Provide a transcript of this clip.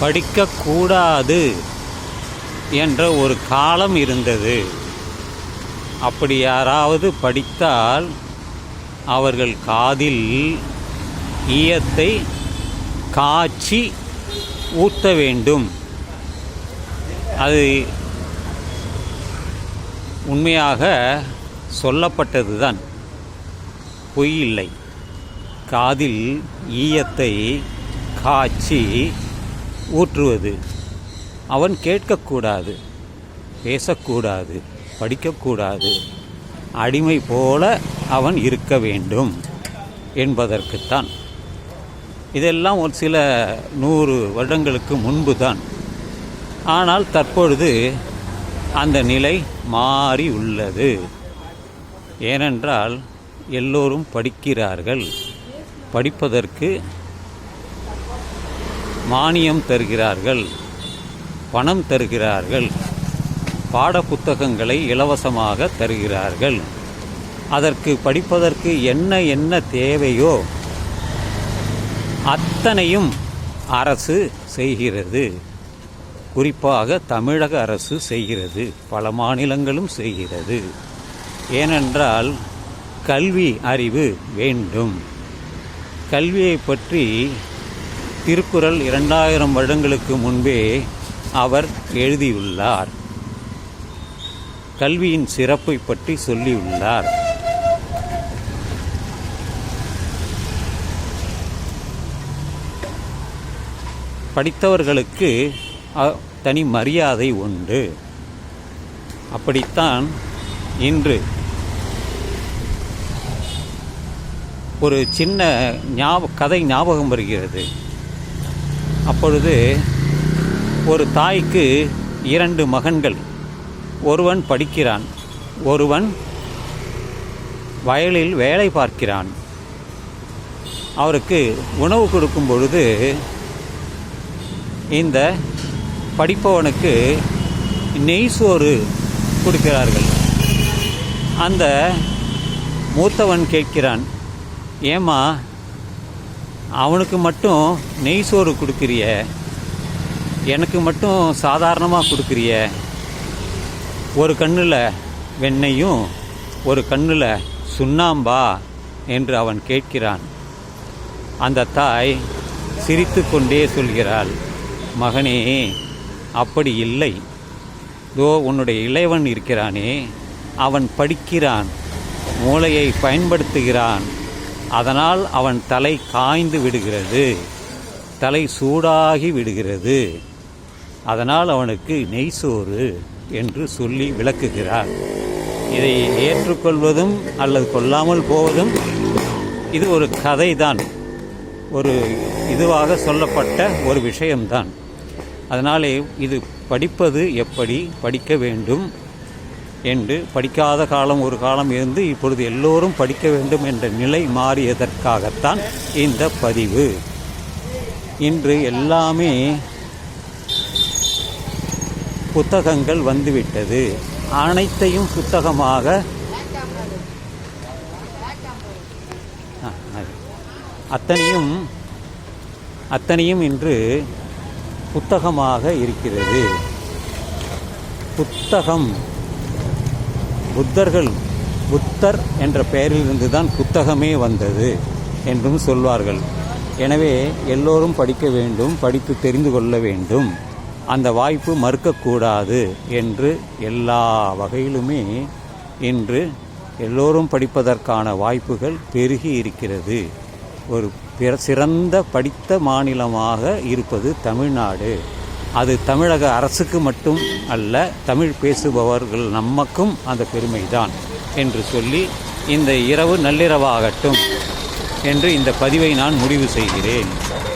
படிக்கக்கூடாது என்ற ஒரு காலம் இருந்தது. அப்படி யாராவது படித்தால் அவர்கள் காதில் ஈயத்தை காய்ச்சி ஊத்த வேண்டும். அது உண்மையாக சொல்லப்பட்டதுதான். பொய் இல்லை. காதில் ஈயத்தை காய்ச்சி ஊற்றுவது. அவன் கேட்கக்கூடாது பேசக்கூடாது படிக்கக்கூடாது. அடிமை போல அவன் இருக்க வேண்டும் என்பதற்குத்தான். இதெல்லாம் ஒரு சில நூறு வருடங்களுக்கு முன்பு தான் ஆனால் தற்பொழுது அந்த நிலை மாறி உள்ளது. ஏனென்றால் எல்லோரும் படிக்கிறார்கள். படிப்பதற்கு மானியம் தருகிறார்கள் பணம் தருகிறார்கள் பாட புத்தகங்களை இலவசமாக தருகிறார்கள். அதற்கு படிப்பதற்கு என்ன என்ன தேவையோ அத்தனையும் அரசு செய்கிறது. குறிப்பாக தமிழக அரசு செய்கிறது பல மாநிலங்களும் செய்கிறது. ஏனென்றால் கல்வி அறிவு வேண்டும். கல்வியை பற்றி திருக்குறள் இரண்டாயிரம் வருடங்களுக்கு முன்பே அவர் எழுதியுள்ளார். கல்வியின் சிறப்பை பற்றி சொல்லியுள்ளார். படித்தவர்களுக்கு தனி மரியாதை உண்டு. அப்படித்தான் இன்று ஒரு சின்ன ஞாப கதை ஞாபகம் வருகிறது. அப்பொழுது ஒரு தாய்க்கு இரண்டு மகன்கள். ஒருவன் படிக்கிறான் ஒருவன் வயலில் வேலை பார்க்கிறான். அவருக்கு உணவு கொடுக்கும் பொழுது இந்த படிப்பவனுக்கு நெய் சோறு கொடுக்கிறார்கள். அந்த மூத்தவன் கேட்கிறான் ஏம்மா அவனுக்கு மட்டும் நெய் சோறு கொடுக்குறிய? எனக்கு மட்டும் சாதாரணமாக கொடுக்குறிய? ஒரு கண்ணில் வெண்ணையும் ஒரு கண்ணில் சுண்ணாம்பா? என்று அவன் கேட்கிறான். அந்த தாய் சிரித்து கொண்டே சொல்கிறாள் மகனே அப்படி இல்லை. தோ உன்னுடைய இளையவன் இருக்கிறானே. அவன் படிக்கிறான் மூளையை பயன்படுத்துகிறான். அதனால் அவன் தலை காய்ந்து விடுகிறது. தலை சூடாகி விடுகிறது. அதனால் அவனுக்கு நெய் சோறு என்று சொல்லி விளக்குகிறார். இதை ஏற்றுக்கொள்வதும் அல்லது கொள்ளாமல் போவதும் இது ஒரு கதைதான். ஒரு இதுவாக சொல்லப்பட்ட ஒரு விஷயம்தான். அதனாலே இது படிப்பது எப்படி படிக்க வேண்டும்? என்று படிக்காத காலம் ஒரு காலம் இருந்து இப்பொழுது எல்லோரும் படிக்க வேண்டும் என்ற நிலை மாறியதற்காகத்தான் இந்த பதிவு. இன்று எல்லாமே புத்தகங்கள் வந்துவிட்டது. அனைத்தையும் புத்தகமாக அத்தனையும் அத்தனையும் இன்று புத்தகமாக இருக்கிறது. புத்தகம் புத்தர்கள் புத்தர் என்ற பெயரிலிருந்து தான் புத்தகமே வந்தது என்றும் சொல்வார்கள். எனவே எல்லோரும் படிக்க வேண்டும் படித்து தெரிந்து கொள்ள வேண்டும். அந்த வாய்ப்பு மறுக்கக்கூடாது என்று எல்லா வகையிலுமே இன்று எல்லோரும் படிப்பதற்கான வாய்ப்புகள் பெருகி இருக்கிறது. ஒரு பிற சிறந்த படித்த மாநிலமாக இருப்பது தமிழ்நாடு. அது தமிழக அரசுக்கு மட்டும் அல்ல தமிழ் பேசுபவர்கள் நமக்கும் அந்த பெருமைதான் என்று சொல்லி இந்த இரவு நள்ளிரவாகட்டும் என்று இந்த பதிவை நான் முடிவு செய்கிறேன்.